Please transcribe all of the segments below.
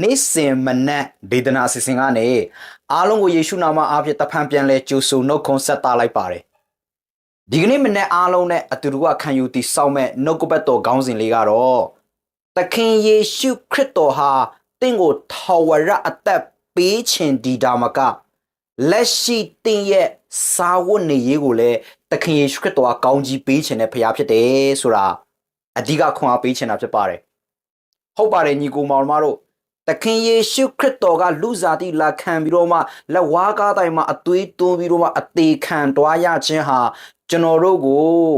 နေ့စဉ်မနက်ဒေသနာအစီအစဉ်ကနေအားလုံးကိုယေရှုနာမအားဖြင့်တဖန်ပြန်လဲကြိုဆိုနှုတ်ခွန်းဆက်တာလိုက်ပါတယ်ဒီကနေ့မနက်အားလုံးနဲ့အတူတူကခံယူတည်ဆောက်မဲ့နှုတ်ကပတ်တော်ခေါင်းစဉ်လေးကတော့သခင်ယေရှုခရစ်တော်ဟာတင့်ကိုထာဝရအသက်ပေးခြင်းဒီဒါမကလက်ရှိတင့်ရဲ့စာဝတ်နေရေးကိုလည်းသခင်ယေရှုခရစ်တော်ကကောင်းကြီးပေးခြင်းနဲ့ဖရားဖြစ်တယ်ဆိုတာအဓိကခွန်အားပေးခြင်းတာဖြစ်ပါတယ်ဟုတ်ပါတယ်ညီကိုမောင်မတို့သ ခင်ယေရှုခရစ်တော်ကလူစားတိလာခံပြီးတော့မှလက်ဝါးကားတိုင်းမှာအသွေးသွင်းပြီးတော့မှအသေးခံတွားရခြင်းဟာကျွန်တော်တို့ကို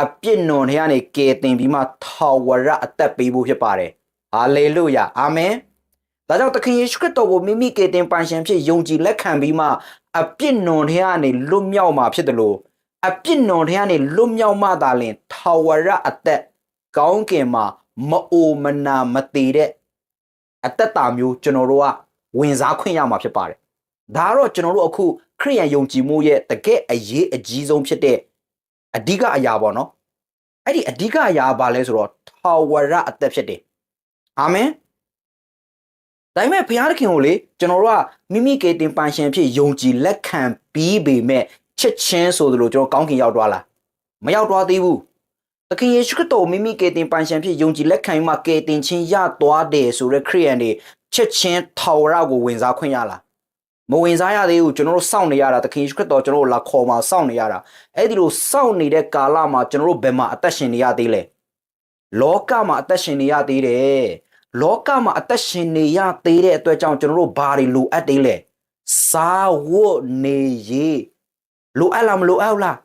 အပြစ်နွန်ထဲကနေကယ်တင်ပြီးမှထာဝရအသက်ပေးဖို့ဖြစ်ပါတယ်ဟာလေလုယာအာမင်ဒါကြောင့်သခင်ယေရှုခရစ်တော်ကိုမိမိကယ်တင်ပိုင်ရှင်ဖြစ်ယုံကြည်လက်ခံပြီးမှအပြစ်နွန်ထဲကနေလွတ်မြောက်မှာဖြစ်တယ်လို့အပြစ်နွန်ထဲကနေလွတ်မြောက်မှသာလျှင်ထာဝရအသက်ကောင်းကင်မှာမအိုမနာမသေးတဲ့ အသက်တာမျိုးကျွန်တော်တို့ကဝင်စားခွင့်ရမှာဖြစ်ပါတယ်။ဒါကတော့ကျွန်တော်တို့အခုခရိယန်ယုံကြည်မှုရဲ့တကယ့်အရေးအကြီးဆုံးဖြစ်တဲ့အဓိကအရာပေါ့နော်။အဲ့ဒီအဓိကအရာကဘာလဲဆိုတော့ထာဝရအသက်ဖြစ်တယ်။အာမင်။ဒါပေမဲ့ဘုရားသခင်ကိုလေကျွန်တော်တို့ကမိမိကေတင်ပန်ရှင်ဖြစ်ယုံကြည်လက်ခံပြီးပေမဲ့ချစ်ချင်းဆိုသလိုကျွန်တော်ကောင်းကင်ရောက်သွားလား။မရောက်သွားသေးဘူး။ သခင်ယေရှုခရစ်တော်မိမိကယ်တင်ပိုင်ရှင်ဖြစ်ယုံကြည်လက်ခံမှကယ်တင်ခြင်းရသွားတယ်ဆိုတဲ့ခရိယန်တွေချက်ချင်းထာဝရကိုဝင်စားခွင့်ရလားမဝင်စားရသေးဘူးကျွန်တော်တို့စောင့်နေရတာသခင်ယေရှုခရစ်တော်ကျွန်တော်တို့လာခေါ်มาစောင့်နေရတာအဲ့ဒီလိုစောင့်နေတဲ့ကာလမှာကျွန်တော်တို့ဘယ်မှာအသက်ရှင်နေရသေးလဲလောကမှာအသက်ရှင်နေရသေးတယ်လောကမှာအသက်ရှင်နေရသေးတဲ့အတွက်ကြောင့်ကျွန်တော်တို့ဘာတွေလိုအပ်သေးလဲစာဝတ်နေရေးလိုအပ်လားမလိုအပ်ဘူးလား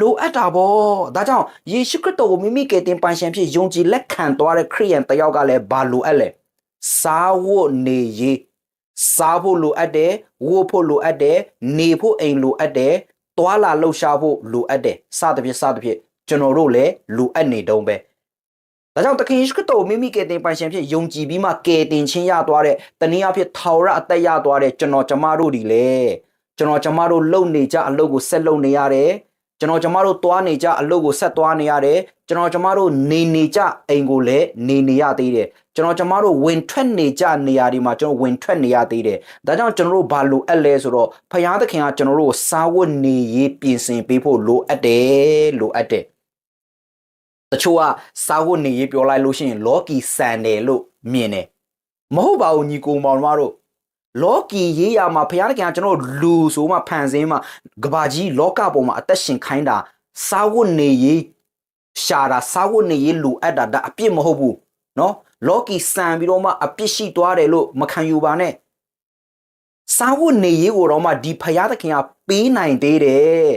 လိုအပ်တာပေါ့ဒါကြောင့်ယေရှုခရစ်တော်ကိုမိမိကယ်တင်ပိုင်ရှင်ဖြစ်ယုံကြည်လက်ခံသွားတဲ့ခရိယန်တစ်ယောက်ကလည်းဘာလိုအပ်လဲစားဝတ်နေရေးစားဖို့လိုအပ်တယ်ဝတ်ဖို့လိုအပ်တယ်နေဖို့အိမ်လိုအပ်တယ်တွာလာလှုပ်ရှားဖို့လိုအပ်တယ်စသဖြင့်စသဖြင့်ကျွန်တော်တို့လည်းလိုအပ်နေတုံးပဲဒါကြောင့်သခင်ယေရှုခရစ်တော်ကိုမိမိကယ်တင်ပိုင်ရှင်ဖြစ်ယုံကြည်ပြီးမှကယ်တင်ခြင်းရသွားတဲ့တနည်းအားဖြင့်ထာဝရအသက်ရသွားတဲ့ကျွန်တော်ကျမတို့ဒီလေကျွန်တော်ကျမတို့လုံနေကြအလုပ်ကိုဆက်လုပ်နေရတယ် ကျွန်တော်ကျမတို့သွားနေကြအလုပ်ကိုဆက်သွားနေရတယ်ကျွန်တော်ကျမတို့နေနေကြအိမ်ကိုလည်းနေနေရသေးတယ်ကျွန်တော်ကျမတို့ဝင်ထွက်နေကြနေရာဒီမှာကျွန်တော်ဝင်ထွက်နေရသေးတယ်ဒါကြောင့်ကျွန်တော်တို့ဘာလိုအပ်လဲဆိုတော့ဖယားသခင်ကကျွန်တော်တို့ကိုစားဝတ်နေရေးပြင်ဆင်ပေးဖို့လိုအပ်တယ်လိုအပ်တယ်တချို့ကစားဝတ်နေရေးပြောလိုက်လို့ရှိရင်လော်ကီဆန်တယ်လို့မြင်တယ်မဟုတ်ပါဘူးညီကိုမောင်မတို့ လောကီရေးရာမှာဘုရားသခင်ကကျွန်တော်လူဆိုမှဖန်ဆင်းမှကဘာကြီးလောကပေါ်မှာအသက်ရှင်ခိုင်းတာစာဝတ်နေရေးရှာတာစာဝတ်နေရေးလူအပ်တာဒါအပြစ်မဟုတ်ဘူးနော်လောကီစံပြီးတော့မှအပြစ်ရှိသွားတယ်လို့မခံယူပါနဲ့စာဝတ်နေရေးကိုတော့မှဒီဘုရားသခင်ကပေးနိုင်သေးတယ်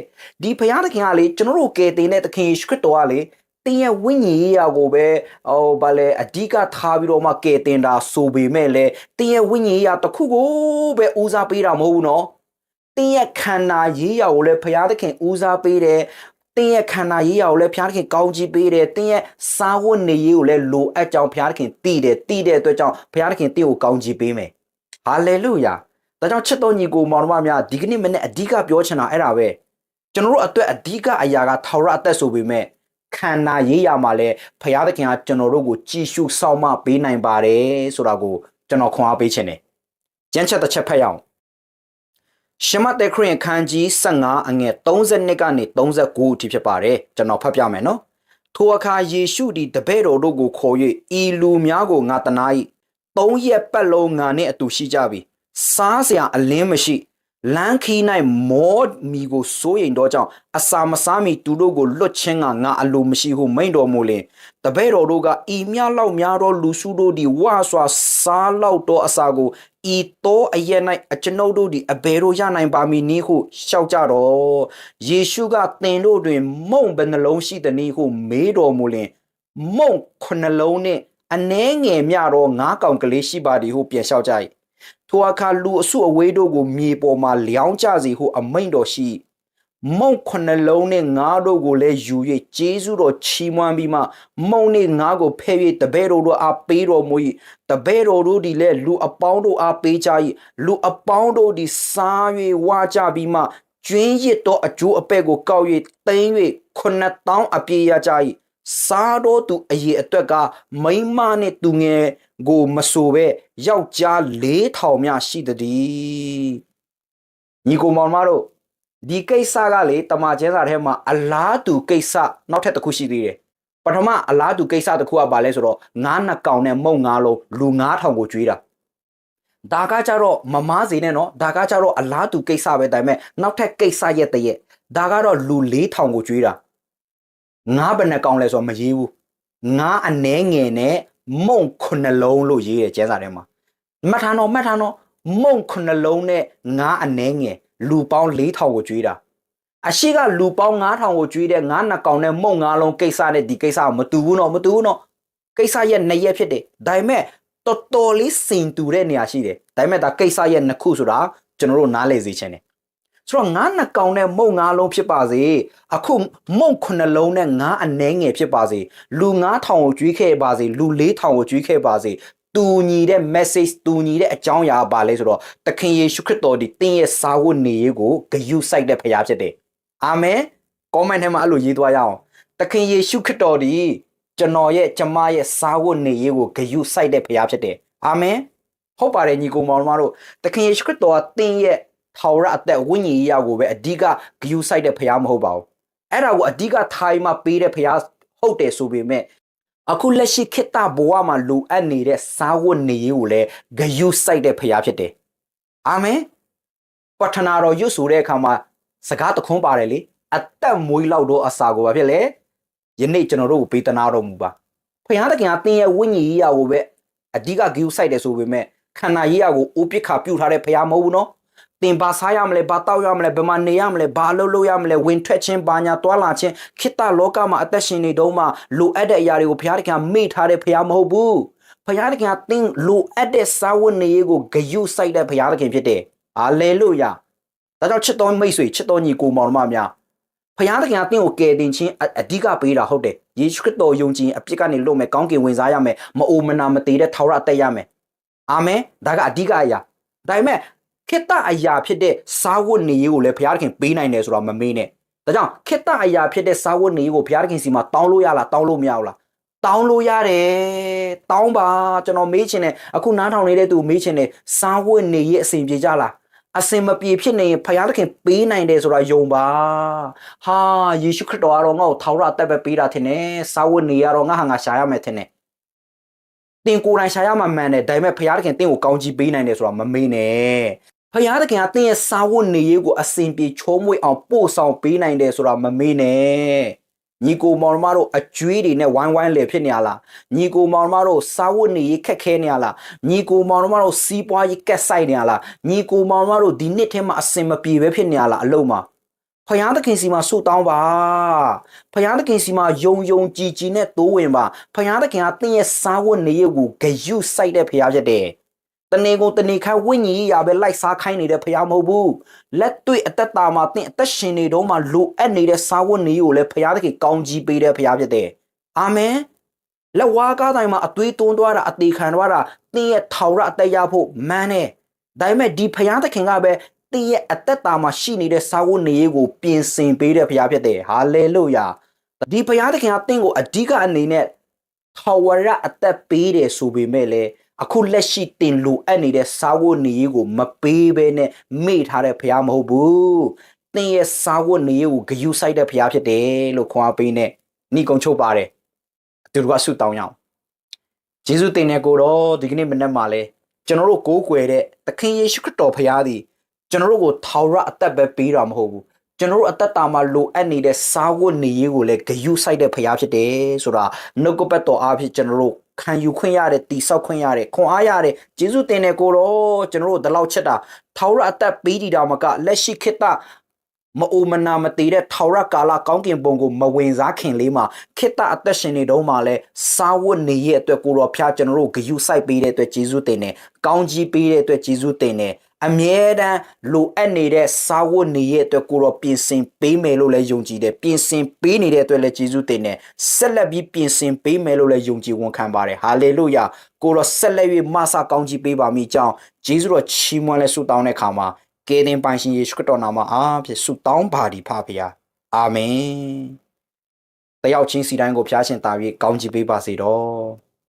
ဒီဘုရားသခင်ကလေကျွန်တော်တို့ကယ်တင်တဲ့သခင်ယေရှုခရစ်တော်ကလေ တင်းရဲ့ဝိညာဉ်ရေးရာကိုပဲဟိုဗာလဲအဓိကထားပြီးတော့မှကယ်တင်တာဆိုပေမဲ့လေတင်းရဲ့ဝိညာဉ်ရေးရာတစ်ခုကိုပဲဦးစားပေးတာမဟုတ်ဘူးနော်တင်းရဲ့ခန္ဓာရေးရာကိုလည်းဘုရားသခင်ဦးစားပေးတယ်တင်းရဲ့ခန္ဓာရေးရာကိုလည်းဘုရားသခင်ကောင်းကြီးပေးတယ်တင်းရဲ့စာဝတ်နေရေးကိုလည်းလိုအပ်ကြောင်းဘုရားသခင်တည်တယ်တည်တဲ့အတွက်ကြောင့်ဘုရားသခင်တင့်ကိုကောင်းကြီးပေးမယ်ဟာလေလုယာဒါကြောင့်ချစ်တော်ညီကိုမောင်နှမများဒီကနေ့မနေ့အဓိကပြောချင်တာအဲ့ဒါပဲကျွန်တော်တို့အတွက်အဓိကအရာကထာဝရအသက်ဆိုပေမဲ့ ခန္ဓာရေးရမှာလဲဖရာသခင်ကကျွန်တော်တို့ကိုကြည်ရှုစောင့်မပေးနိုင်ပါတယ်ဆိုတာကိုကျွန်တော်ခွန်အားပေးခြင်းတယ်။ကျမ်းချက်တစ်ချက်ဖတ်ရအောင်။ရှမတ်ခရစ်ခန်းကြီး15အငယ်32ကနေ39အထိဖြစ်ပါတယ်။ကျွန်တော်ဖတ်ပြမယ်နော်။ထိုအခါယေရှုသည်တပည့်တော်တို့ကိုခေါ်၍ဤလူများကိုငါတနာ၏။သုံးရက်ပတ်လုံးငါနှင့်အတူရှိကြပြီ။စားစရာအလင်းမရှိ လမ်းခီး၌မောမီကိုစိုးရင်တော့ကြောင့်အစာမစားမီသူတို့ကိုလွတ်ချင်းကငါအလိုမရှိဟုမိန်တော်မူလင်တပည့်တော်တို့ကဤမြလောက်များသောလူစုတို့သည်ဝါစွာစားလောက်သောအစာကိုဤသောအရက်၌အကျွန်ုပ်တို့သည်အဘယ်တို့ရနိုင်ပါမည်နည်းဟုရှောက်ကြတော့ယေရှုကသင်တို့တွင် မုံဘယ်နှလုံးရှိသနည်းဟုမေးတော်မူလင်မုံခုနှလုံးနှင့်အနှဲငယ်မြတော့ငါးကောင်ကလေးရှိပါသည်ဟုပြန်လျှောက်ကြ၏ ထိုအခါလူအစုအဝေးတို့ကိုမြေပေါ်မှလျောင်းကြစေဟုအမိန့်တော်ရှိမုံခုနှလုံးနဲ့ငါးတို့ကိုလည်းယူ၍ဂျေဇုတော်ချီးမွမ်းပြီးမှမုံနဲ့ငါးကိုဖဲ့၍တပည့်တော်တို့အားပေးတော်မူ၏တပည့်တော်တို့သည်လည်းလူအပေါင်းတို့အားပေးကြ၏လူအပေါင်းတို့သည်စား၍ဝါကြပြီးမှကျွင်းရစ်သောအကျိုးအပဲ့ကိုကောက်၍သိမ်း၍ခုနှစ်တောင်းအပြေးရကြ၏ စားတော့သူအရေးအတွက်ကမိန်းမနဲ့သူငယ်ကိုမဆိုပဲယောက်ျား4000မြရှိတည်းညီကိုမောင်မတို့ဒီကိစ္စကလေတမန်ကျဲစာထဲမှာအလားတူကိစ္စနောက်ထပ်တစ်ခုရှိသေးတယ်ပထမအလားတူကိစ္စတစ်ခုကဘာလဲဆိုတော့ငါးနှစ်ကောင်နဲ့မုံငါးလုံးလူ9000ကိုကျွေးတာဒါကကြတော့မမားစီနဲ့နော်ဒါကကြတော့အလားတူကိစ္စပဲဒါပေမဲ့နောက်ထပ်ကိစ္စရဲ့တည်းရဲ့ဒါကတော့လူ4000ကိုကျွေးတာ ငါးဘယ်နှကောင်လဲဆိုတော့မရေးဘူးငါးအနှဲငယ်နဲ့မုံခုနှလုံးလို့ရေးတယ်ကျဲစာထဲမှာမှတ်ထားတော့မှတ်ထားတော့မုံခုနှလုံးနဲ့ငါးအနှဲငယ်လူပေါင်း4000ကိုကျွေးတာအရှိကလူပေါင်း9000ကိုကျွေးတဲ့ငါးနှစ်ကောင်နဲ့မုံငါးလုံးကိစ္စနဲ့ဒီကိစ္စကမတူဘူးနော်မတူဘူးနော်ကိစ္စရဲ့နှစ်ရက်ဖြစ်တယ်ဒါပေမဲ့တော်တော်လေးစင်တူတဲ့နေရာရှိတယ်ဒါပေမဲ့ဒါကိစ္စရဲ့နှစ်ခုဆိုတာကျွန်တော်တို့နားလည်စေချင်တယ် ဆိုတော့ငါးနှစ်ကောင်နဲ့မုံငါးလုံးဖြစ်ပါစေအခုမုံခုနှစ်လုံးနဲ့ငါးအနှဲငယ်ဖြစ်ပါစေလူ9000ကိုကျွေးခဲ့ပါစေလူ4000ကိုကျွေးခဲ့ပါစေတူညီတဲ့ message တူညီတဲ့အကြောင်းအရာပါလဲဆိုတော့သခင်ယေရှုခရစ်တော်ဒီတင်းရဲ့စာဝတ်နေရေးကိုဂရုစိုက်တဲ့ဖခင်ဖြစ်တယ်အာမင် comment ထဲမှာအဲ့လိုရေးသွားရအောင်သခင်ယေရှုခရစ်တော်ဒီကျွန်တော်ရဲ့ကျမရဲ့စာဝတ်နေရေးကိုဂရုစိုက်တဲ့ဖခင်ဖြစ်တယ်အာမင်ဟုတ်ပါတယ်ညီကောင်မောင်တို့သခင်ယေရှုခရစ်တော်ကတင်းရဲ့ ထာဝရအသက်ဝိညာဉ်ရေးရာကိုပဲအဓိကဂယူဆိုင်တဲ့ဖရားမဟုတ်ပါဘူးအဲ့ဒါကိုအဓိကထိုင်မှပေးတဲ့ဖရားဟုတ်တယ်ဆိုပေမဲ့အခုလက်ရှိခေတ်တဘဝမှာလိုအပ်နေတဲ့စာဝတ်နေရေးကိုလည်းဂယူဆိုင်တဲ့ဖရားဖြစ်တယ်အာမင်ပထနာတော်ရွတ်ဆိုတဲ့အခါမှာစကားတခွန်းပါတယ်လေအသက်မွေးလောက်တော့အစာကိုပါဖြစ်လေယနေ့ကျွန်တော်တို့ကိုပေးတနာတော်မူပါဖရားတခင်ကသင်ရဲ့ဝိညာဉ်ရေးရာကိုပဲအဓိကဂယူဆိုင်တယ်ဆိုပေမဲ့ခန္ဓာရေးရာကိုအိုးပစ်ခါပြုတ်ထားတဲ့ဖရားမဟုတ်ဘူးနော် တင်ပါစားရမလဲဘာတောက်ရမလဲဘယ်မှာနေရမလဲဘာလုပ်လို့ရမလဲဝင်ထွက်ခြင်းဘာညာတွာလာခြင်းခိတ္တလောကမှာအသက်ရှင်နေတုန်းမှာလိုအပ်တဲ့အရာတွေကိုဘုရားသခင်ကမေ့ထားတဲ့ဘုရားမဟုတ်ဘူးဘုရားသခင်ကသင်လိုအပ်တဲ့စာဝတ်နေရေးကိုဂရုစိုက်တဲ့ဘုရားသခင်ဖြစ်တယ်ဟာလေလုယာဒါကြောင့်ချစ်တော်မိတ်ဆွေချစ်တော်ညီကိုမောင်တို့မများဘုရားသခင်ကသင်ကိုကယ်တင်ခြင်းအအဓိကပေးတာဟုတ်တယ်ယေရှုခရစ်တော်ယုံကြည်ရင်အပြစ်ကနေလွတ်မယ်ကောင်းကင်ဝင်စားရမယ်မအိုမနာမသေးတဲ့ထာဝရအသက်ရမယ်အာမင်ဒါကအဓိကအရာဒါပေမဲ့ ခေတ္တအရာဖြစ်တဲ့စာဝတ်နေရေးကိုလည်းဘုရားသခင်ပေးနိုင်တယ်ဆိုတော့မမေ့နဲ့ဒါကြောင့်ခေတ္တအရာဖြစ်တဲ့စာဝတ်နေရေးကိုဘုရားသခင်စီမှာတောင်းလို့ရလားတောင်းလို့မရဘူးလားတောင်းလို့ရတယ်တောင်းပါကျွန်တော်မေးချင်တယ်အခုနားထောင်နေတဲ့သူမေးချင်တယ်စာဝတ်နေရေးအစဉ်ပြေကြလားအစင်မပြေဖြစ်နေရင်ဘုရားသခင်ပေးနိုင်တယ်ဆိုတာယုံပါဟာယေရှုခရစ်တော်ကတော့ငါ့ကိုထာဝရအသက်ပဲပေးတာထင်တယ်စာဝတ်နေရတော့ငါဟာငါရှာရမယ်ထင်တယ်တင်ကိုယ်တိုင်ရှာရမှာမှန်တယ်ဒါပေမဲ့ဘုရားသခင်တင့်ကိုကောင်းကြီးပေးနိုင်တယ်ဆိုတာမမေ့နဲ့ ဖယားသခင်ကတင်းရဲ့စာဝတ်နေရေးကိုအစဉ်ပြေချိုးမွေ့အောင်ပို့ဆောင်ပေးနိုင်တယ်ဆိုတာမမေ့နဲ့ညီကိုမောင်မတို့အကျွေးတွေနဲ့ဝိုင်းဝိုင်းလေဖြစ်နေရလားညီကိုမောင်မတို့စာဝတ်နေရေးခက်ခဲနေရလားညီကိုမောင်မတို့စီးပွားရေးကက်ဆိုင်နေရလားညီကိုမောင်မတို့ဒီနှစ်ထဲမှာအစဉ်မပြေပဲဖြစ်နေရလားအလုံးမှာဖယားသခင်စီမှာဆုတောင်းပါဖယားသခင်စီမှာယုံယုံကြည်ကြည်နဲ့တိုးဝင်ပါဖယားသခင်ကတင်းရဲ့စာဝတ်နေရေးကိုဂယုစိုက်တဲ့ဖယားဖြစ်တယ် တနေကုန်တနေခိုင်းဝိညာဉ်ရေးရာပဲလိုက်စားခိုင်းနေတဲ့ဖရားမဟုတ်ဘူးလက်တွေ့အသက်တာမှာသင်အသက်ရှင်နေတော့မှလိုအပ်နေတဲ့စာဝတ်နေကိုလည်းဖရားသခင်ကောင်းကြီးပေးတဲ့ဖရားဖြစ်တယ်အာမင်လက်ဝါးကားတိုင်းမှာအသွေးသွန်းသွားတာအသေးခံသွားတာသင်ရဲ့ထောင်ရအသက်ရဖို့မန်းနဲ့ဒါပေမဲ့ဒီဖရားသခင်ကပဲသင်ရဲ့အသက်တာမှာရှိနေတဲ့စာဝတ်နေကိုပြင်ဆင်ပေးတဲ့ဖရားဖြစ်တယ်ဟာလေလုယာဒီဖရားသခင်ကသင်ကိုအဓိကအနေနဲ့ထာဝရအသက်ပေးတယ်ဆိုပေမဲ့လည်း အခုလက်ရှိတင်လိုအပ်နေတဲ့စာဝတ်နေရေးကိုမပေးဘဲနဲ့မေ့ထားတဲ့ဖရားမဟုတ်ဘူး။သင်ရဲ့စာဝတ်နေရေးကိုဂယုစိုက်တဲ့ဖရားဖြစ်တယ်လို့ခွန်အားပေးနဲ့ညီကုံချုပ်ပါတယ်။အတူတူကဆုတောင်းရအောင်။ယေရှုတင်တဲ့ကိုတော့ဒီကနေ့မနေ့မှလဲကျွန်တော်တို့ကိုးကွယ်တဲ့သခင်ယေရှုခရစ်တော်ဖရားသည်ကျွန်တော်တို့ကိုထာဝရအသက်ပဲပေးတာမဟုတ်ဘူး။ကျွန်တော်တို့အသက်တာမှာလိုအပ်နေတဲ့စာဝတ်နေရေးကိုလည်းဂယုစိုက်တဲ့ဖရားဖြစ်တယ်ဆိုတာနှုတ်ကပတ်တော်အားဖြင့်ကျွန်တော်တို့ ခံယူခွင့်ရတဲ့တိဆောက်ခွင့်ရတဲ့ခွန်အားရတဲ့ဂျေစုတင်တဲ့ကိုတော့ကျွန်တော်တို့ဒီလောက်ချက်တာထာဝရအသက်ပေးတည်တာမကလက်ရှိခေတ်တမအိုမနာမတည်တဲ့ထာဝရကာလကောင်းကင်ဘုံကိုမဝင်စားခင်လေးမှာခေတ္တအသက်ရှင်နေတုန်းမှာလဲစာဝတ်နေရဲ့အတွက်ကိုတော့ဖျားကျွန်တော်တို့ဂယုစိုက်ပေးတဲ့အတွက်ဂျေစုတင်တယ်ကောင်းကြီးပေးတဲ့အတွက်ဂျေစုတင်တယ် အမြဲတမ်းလိုအပ်နေတဲ့စာဝတ်နေရဲ့အတွက်ကိုတော့ပြင်ဆင်ပေးမယ်လို့လည်းယုံကြည်တယ်ပြင်ဆင်ပေးနေတဲ့အတွက်လည်းယေရှုတင်တယ်ဆက်လက်ပြီးပြင်ဆင်ပေးမယ်လို့လည်းယုံကြည်ဝန်ခံပါတယ်ဟာလေလုယာကိုတော့ဆက်လက်၍မဆကောင်းကြီးပေးပါမိကြောင်းယေရှုတော်ချီးမွမ်းလဲဆုတောင်းတဲ့ခါမှာကယ်တင်ပိုင်ရှင်ယေရှုခရစ်တော်နာမအားဖြင့်ဆုတောင်းပါဒီဖဖရာအာမင်တယောက်ချင်းစီတိုင်းကိုဖျားရှင်တာ၍ကောင်းချီးပေးပါစေတော့